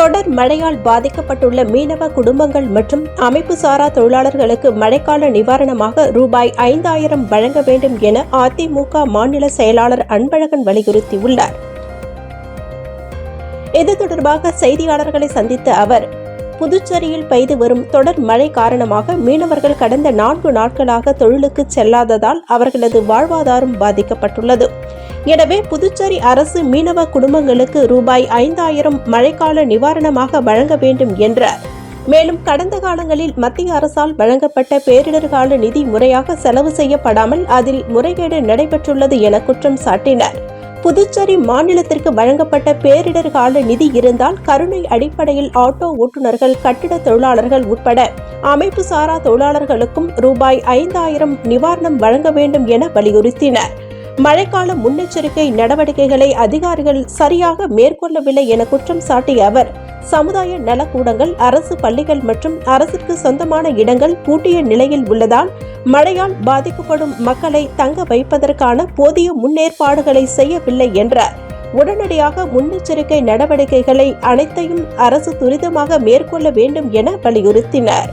தொடர் மழையால் பாதிக்கப்பட்டுள்ள மீனவ குடும்பங்கள் மற்றும் அமைப்பு சாரா தொழிலாளர்களுக்கு மழைக்கால நிவாரணமாக ரூபாய் ஐந்தாயிரம் வழங்க வேண்டும் என அதிமுக மாநில செயலாளர் அன்பழகன் வலியுறுத்தியுள்ளார். இது தொடர்பாக செய்தியாளர்களை சந்தித்த அவர் புதுச்சேரியில் பெய்து வரும் தொடர் மழை காரணமாக மீனவர்கள் கடந்த நான்கு நாட்களாக தொழிலுக்கு செல்லாததால் அவர்களது வாழ்வாதாரம் பாதிக்கப்பட்டுள்ளது. எனவே புதுச்சேரி அரசு மீனவ குடும்பங்களுக்கு ரூபாய் ஐந்தாயிரம் மழைக்கால நிவாரணமாக வழங்க வேண்டும் என்றார் மேலும் கடந்த காலங்களில் மத்திய அரசால் வழங்கப்பட்ட பேரிடர் கால நிதி முறையாக செலவு செய்யப்படாமல் அதில் முறைகேடு நடைபெற்றுள்ளது என குற்றம் சாட்டினர். புதுச்சேரி மாநிலத்திற்கு வழங்கப்பட்ட பேரிடர் கால நிதி இருந்தால் கருணை அடிப்படையில் ஆட்டோ ஓட்டுநர்கள் கட்டிட தொழிலாளர்கள் உட்பட அமைப்பு சாரா தொழிலாளர்களுக்கும் ரூபாய் ஐந்தாயிரம் நிவாரணம் வழங்க வேண்டும் என வலியுறுத்தினர். மழைக்கால முன்னெச்சரிக்கை நடவடிக்கைகளை அதிகாரிகள் சரியாக மேற்கொள்ளவில்லை என குற்றம் சாட்டிய அவர் சமுதாய நலக்கூடங்கள் அரசு பள்ளிகள் மற்றும் அரசிற்கு சொந்தமான இடங்கள் பூட்டிய நிலையில் உள்ளதால் மழையால் பாதிக்கப்படும் மக்களை தங்க வைப்பதற்கான போதிய முன்னேற்பாடுகளை செய்யவில்லை என்றார். உடனடியாக முன்னெச்சரிக்கை நடவடிக்கைகளை அனைத்தையும் அரசு துரிதமாக மேற்கொள்ள வேண்டும் என வலியுறுத்தினார்.